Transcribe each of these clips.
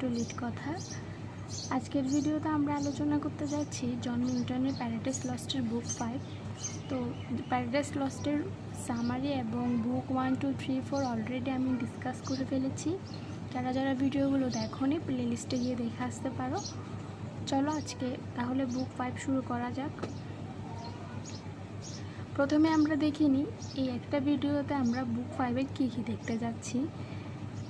To lead কথা। আজকের ভিডিওতে আমরা আলোচনা করতে যাচ্ছি জন মিল্টনের প্যারাডাইস লস্টের বুক ফাইভ তো প্যারাডাইস লস্টের সামারি এবং book one two three four already আমি ডিসকাস করে ফেলেছি। যারা যারা ভিডিওগুলো দেখোনি প্লে লিস্টে গিয়ে দেখে আসতে পারো। চলো আজকে তাহলে বুক ফাইভ শুরু করা যাক। প্রথমে আমরা দেখিনি, এই একটা ভিডিওতে আমরা বুক ফাইভের কী কী দেখতে যাচ্ছি।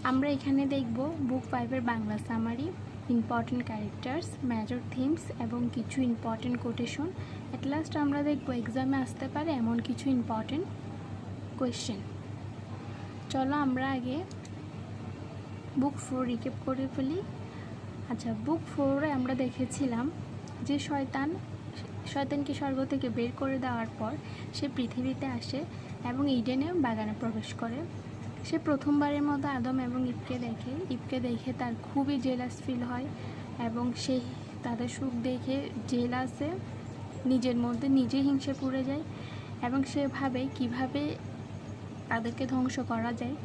আমরা এখানে দেখব বুক ফাইভের Bangla summary important characters major themes এবং কিছু ইম্পর্টেন্ট কোটেশন অ্যাট লাস্ট আমরা দেখব এক্সামে আসতে পারে এমন কিছু ইম্পর্টেন্ট কোয়েশ্চেন চলো আমরা আগে বুক ফোর রিকেপ করে ফেলি। আচ্ছা বুক ফোরে আমরা দেখেছিলাম যে শয়তান, শয়তানকে স্বর্গ থেকে বের করে দেওয়ার পর সে পৃথিবীতে আসে এবং ইডেনে বাগানে প্রবেশ করে। সে প্রথমবারের মতো আদম এবং ইবকে দেখে। ইবকে দেখে তার খুবই জেলাস ফিল হয় এবং সে তাদের সুখ দেখে জেলাসে নিজের মধ্যে নিজে হিংসে পড়ে যায় এবং সে ভাবে কীভাবে তাদেরকে ধ্বংস করা যায়।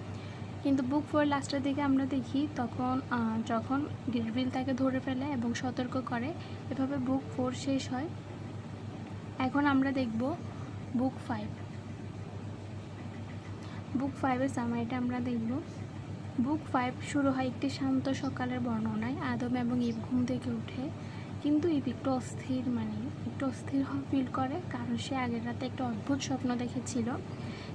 কিন্তু বুক ফোর লাস্টের দিকে আমরা দেখি তখন যখন গিরবিল তাকে ধরে ফেলে এবং সতর্ক করে, এভাবে বুক ফোর শেষ হয়। এখন আমরা দেখব বুক ফাইভ বুক ফাইভের সামারিটা আমরা দেখব। বুক ফাইভ শুরু হয় একটি শান্ত সকালের বর্ণনায়, আদম এবং ইব ঘুম থেকে উঠে। কিন্তু ইব একটু অস্থির মানে একটু অস্থির ফিল করে, কারণ সে আগের রাতে একটা অদ্ভুত স্বপ্ন দেখেছিল।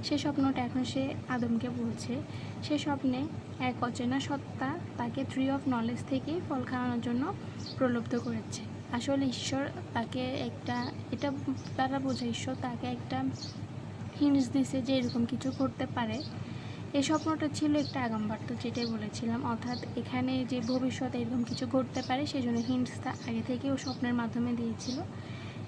সে স্বপ্নটা এখন সে আদমকে বলছে। সে স্বপ্নে এক অচেনা সত্তা তাকে ট্রি অফ নলেজ থেকে ফল খাওয়ানোর জন্য প্রলুব্ধ করেছে। আসলে ঈশ্বর তাকে একটা, এটা তারা বোঝে, ঈশ্বর তাকে একটা হিন্টস দিছে যে এরকম কিছু করতে পারে এই স্বপ্নটা ছিল একটা আগামবার্তা যেটাই বলেছিলাম। অর্থাৎ এখানে যে ভবিষ্যতে এরকম কিছু ঘটতে পারে সেই জন্য হিন্টসটা আগে থেকে ও স্বপ্নের মাধ্যমে দিয়েছিল।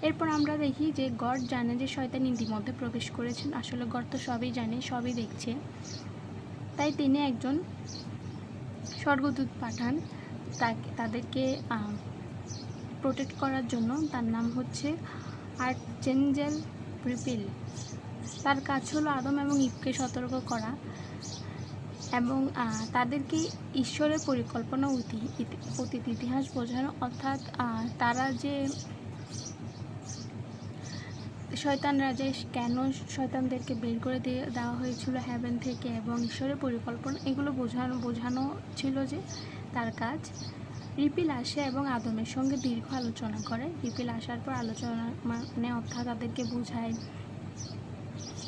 এরপর আমরা দেখি যে গড জানে যে শয়তান ইতিমধ্যে প্রবেশ করেছেন। আসলে গড তো সবই জানে, সবই দেখছে। তাই তিনি একজন স্বর্গদূত পাঠান। তাকে, তাদেরকে প্রোটেক্ট করার জন্য। তার নাম হচ্ছে আর্চেঞ্জেল প্রিপিল তার কাজ হলো আদম এবং ইবকে সতর্ক করা এবং তাদেরকে ঈশ্বরের পরিকল্পনা অতীত ইতিহাস বোঝানো, অর্থাৎ তারা যে শয়তান যে কেন শয়তানদেরকে বের করে দিয়ে দেওয়া হয়েছিল হ্যাভেন থেকে এবং ঈশ্বরের পরিকল্পনা, এগুলো বোঝানো বোঝানো ছিল যে তার কাজ রিপিল আসে এবং আদমের সঙ্গে দীর্ঘ আলোচনা করে। রিপিল আসার পর আলোচনা মানে অর্থাৎ তাদেরকে বোঝায়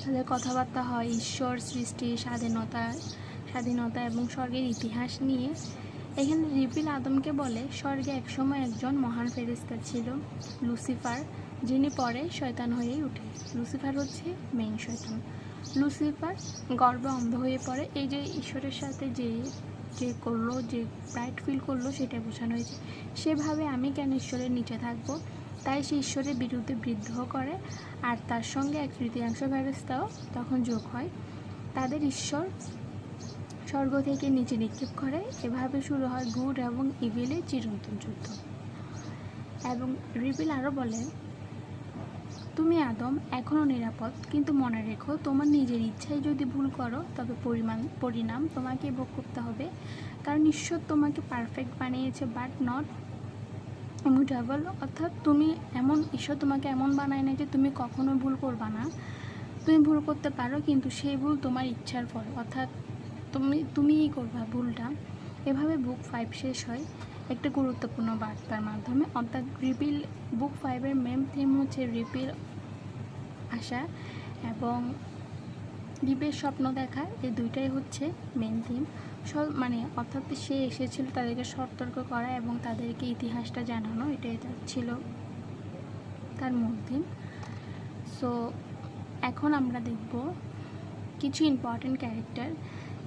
তাদের কথাবার্তা হয়, ঈশ্বর সৃষ্টি, স্বাধীনতা স্বাধীনতা এবং স্বর্গের ইতিহাস নিয়ে। এখানে রিপিল আদমকে বলে, স্বর্গে একসময় একজন মহান ফেরিস্তা ছিল, লুসিফার, যিনি পরে শয়তান হয়েই উঠে। লুসিফার হচ্ছে মেইন শয়তান। লুসিফার গর্বে অন্ধ হয়ে পড়ে। এই যে ঈশ্বরের সাথে যে যে করল, যে প্রাইড ফিল করল, সেটা বোঝানো হয়েছে। সেভাবে আমি কেন ঈশ্বরের নিচে থাকব? তাই সে ঈশ্বরের বিরুদ্ধে বিদ্রোহ করে আর তার সঙ্গে এক তৃতীয়াংশ ফেরস্তাও তখন যোগ হয়। তাদের ঈশ্বর স্বর্গ থেকে নিচে নিক্ষেপ করে। এভাবে শুরু হয় গুড এবং ইভিলের চিরন্তন যুদ্ধ। এবং রিপিল আরও বলে, তুমি আদম এখনও নিরাপদ, কিন্তু মনে রেখো, তোমার নিজের ইচ্ছায় যদি ভুল করো, তবে পরিমাণ, পরিণাম তোমাকে ভোগ করতে হবে। কারণ ঈশ্বর তোমাকে পারফেক্ট বানিয়েছে বাট নট ইমিউটেবল অর্থাৎ তুমি এমন ঈশ্বর তোমাকে এমন বানায় না যে তুমি কখনো ভুল করবা না। তুমি ভুল করতে পারো, কিন্তু সেই ভুল তোমার ইচ্ছার ফল। অর্থাৎ তুমি, তুমিই করবা ভুলটা। এভাবে বুক ফাইভ শেষ হয়। একটা গুরুত্বপূর্ণ বার্তার মাধ্যমে, অর্থাৎ রিপিল বুক ফাইভের মেম থিম হচ্ছে রিপিল আসা এবং দ্বীপের স্বপ্ন দেখা। এই দুইটাই হচ্ছে মেন থিম সব মানে অর্থাৎ সে এসেছিল তাদেরকে সতর্ক করা এবং তাদেরকে ইতিহাসটা জানানো, এটাই তার ছিল তার মধ্যে সো এখন আমরা দেখব কিছু ইম্পর্টেন্ট ক্যারেক্টার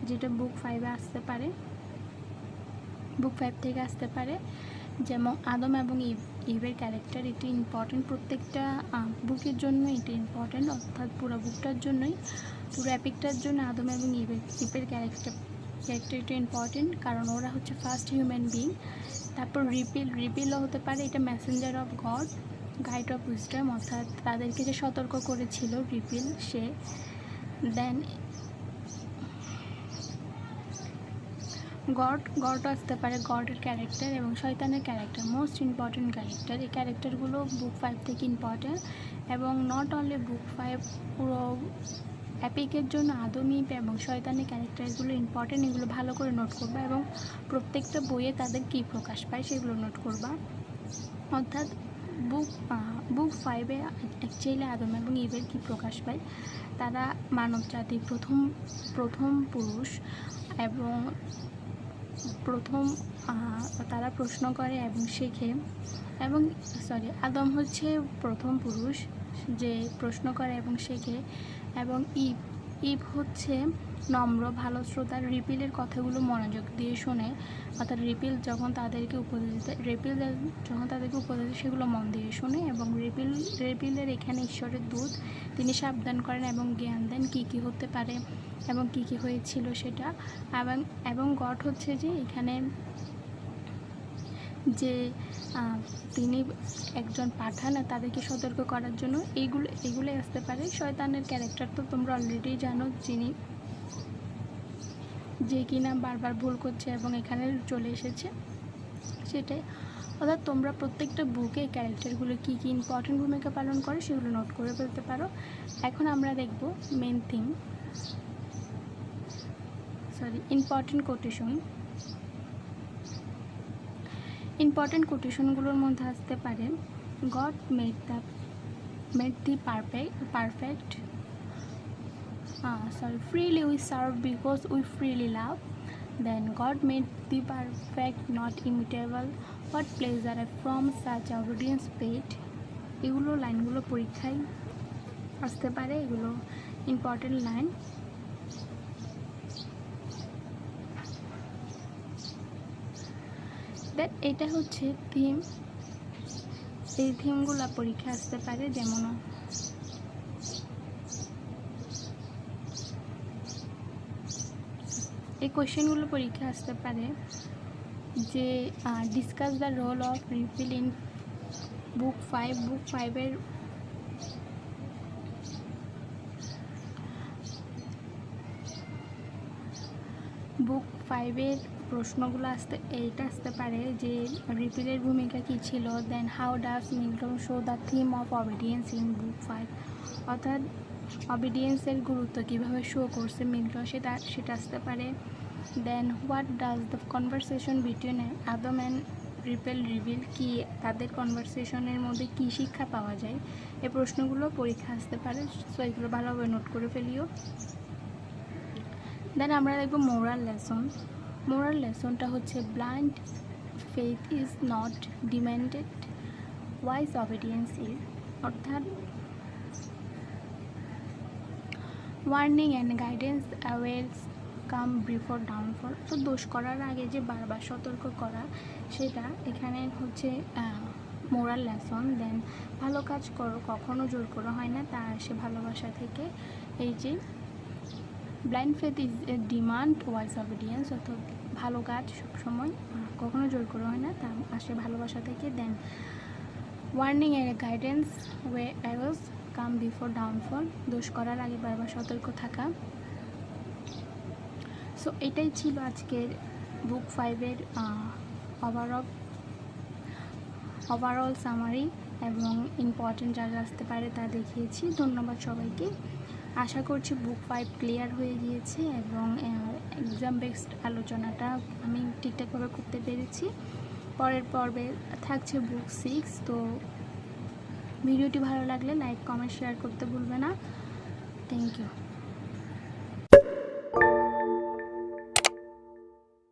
যেটা বুক ফাইভে আসতে পারে। বুক ফাইভ থেকে আসতে পারে, যেমন আদম এবং ইভ, ইভের ক্যারেক্টার এটি ইম্পর্টেন্ট প্রত্যেকটা বুকের জন্য এটি ইম্পর্টেন্ট অর্থাৎ পুরো বুকটার জন্যই। পুরো অ্যাপিকটার জন্য আদম এবং ইভের ইভের ক্যারেক্টার ক্যারেক্টারটা ইম্পর্টেন্ট কারণ ওরা হচ্ছে ফার্স্ট হিউম্যান বিং তারপর রিপিল রিপিলও হতে পারে, এটা messenger of God guide of wisdom অর্থাৎ তাদেরকে যে সতর্ক করেছিল রিপিল সে দেন গড গড আসতে পারে গডের ক্যারেক্টার এবং শয়তানের ক্যারেক্টার মোস্ট ইম্পর্টেন্ট ক্যারেক্টার এই ক্যারেক্টারগুলো বুক ফাইভ থেকে ইম্পর্টেন্ট এবং নট অনলি বুক ফাইভ পুরো অ্যাপিকের জন্য আদমি এবং শয়তানের ক্যারেক্টারগুলো ইম্পর্টেন্ট এগুলো ভালো করে নোট করবা এবং প্রত্যেকটা বইয়ে তাদের কী প্রকাশ পায় সেগুলো নোট করবা। অর্থাৎ বুক বুক ফাইভে অ্যাকচুয়ালি আদম এবং ইভের কী প্রকাশ পায়? তারা মানব জাতির প্রথম প্রথম পুরুষ এবং প্রথম তারা প্রশ্ন করে এবং শেখে এবং সরি আদম হচ্ছে প্রথম পুরুষ যে প্রশ্ন করে এবং শেখে এবং ইভ ইভ হচ্ছে নম্র, ভালো শ্রোতার রিপিলের কথাগুলো মনোযোগ দিয়ে শোনে, অর্থাৎ রিপিল যখন তাদেরকে উপদেশ দেয় রিপিল যখন তাদেরকে উপদেশ সেগুলো মন দিয়ে শোনে এবং রিপিল, রিপিলের এখানে ঈশ্বরের দূত, তিনি সাবধান করেন এবং জ্ঞান দেন কী কী হতে পারে এবং কী কী হয়েছিল সেটা। এবং এবং গড হচ্ছে যে এখানে যে তিনি একজন পাঠান আর তাদেরকে সতর্ক করার জন্য। এইগুলো এগুলোই আসতে পারে। শয়তানের ক্যারেক্টার তো তোমরা অলরেডি জানো যিনি, যে কিনা বারবার ভুল করছে এবং এখানে চলে এসেছে। সেটাই। অর্থাৎ তোমরা প্রত্যেকটা বুকে ক্যারেক্টারগুলো কী কী ইম্পর্টেন্ট ভূমিকা পালন করে সেগুলো নোট করে ফেলতে পারো। এখন আমরা দেখব main theme sorry important quotation important কোটেশনগুলোর মধ্যে আসতে পারে God made the made the perfect perfect হ্যাঁ sorry freely we serve because we freely love then God made the perfect not imitable what pleasure are from such audience paid এগুলো লাইনগুলো পরীক্ষায় আসতে পারে, এগুলো ইম্পর্টেন্ট লাইন দেন এটা হচ্ছে theme এই থিমগুলো পরীক্ষা আসতে পারে যেমন এই কোয়েশ্চেনগুলো পরীক্ষা আসতে পারে যে discuss the role of Raphael in book five book ফাইভের বুক ফাইভের প্রশ্নগুলো আসতে, এইটা আসতে পারে যে রিপিলের ভূমিকা কী ছিল? Then how does Milton show the theme of obedience in book five অর্থাৎ অবিডিয়েন্সের গুরুত্ব কীভাবে শো করছে মিল্টন সেটা সেটা আসতে পারে। Then what does the conversation between Adam and Raphael reveal কি তাদের কনভারসেশনের মধ্যে কী শিক্ষা পাওয়া যায়? এই প্রশ্নগুলো পরীক্ষা আসতে পারে সো এগুলো ভালোভাবে নোট করে ফেলিও। দেন আমরা দেখব মোরাল লেসন মোরাল লেসনটা হচ্ছে blind faith is not demanded wise obedience is অর্থাৎ warning and guidance always come before downfall তো দোষ করার আগে যে বারবার সতর্ক করা, সেটা এখানে হচ্ছে মোরাল লেসন দেন ভালো কাজ করো, কখনো জোর করা হয় না তা আসে ভালোবাসা থেকে এই যে blind faith is a demand wise obedience অর্থাৎ ভালো কাজ সবসময় কখনো জোর করে হয় না, তা আসে ভালোবাসা থেকে। দেন ওয়ার্নিং এর guidance way arrows come before downfall দোষ করার আগে বারবার সতর্ক থাকা। সো এটাই ছিল আজকের বুক ফাইভের ওভারঅল ওভারঅল সামারি এবং ইম্পর্টেন্ট যা যা আসতে পারে তা দেখিয়েছি। ধন্যবাদ সবাইকে। আশা করছি বুক ফাইভ ক্লিয়ার হয়ে গিয়েছে এবং এক্সাম বেসড আলোচনাটা আমি ঠিকঠাকভাবে করতে পেরেছি। পরের পর্বে থাকছে বুক সিক্স তো ভিডিওটি ভালো লাগলে লাইক কমেন্ট শেয়ার করতে ভুলবে না। Thank you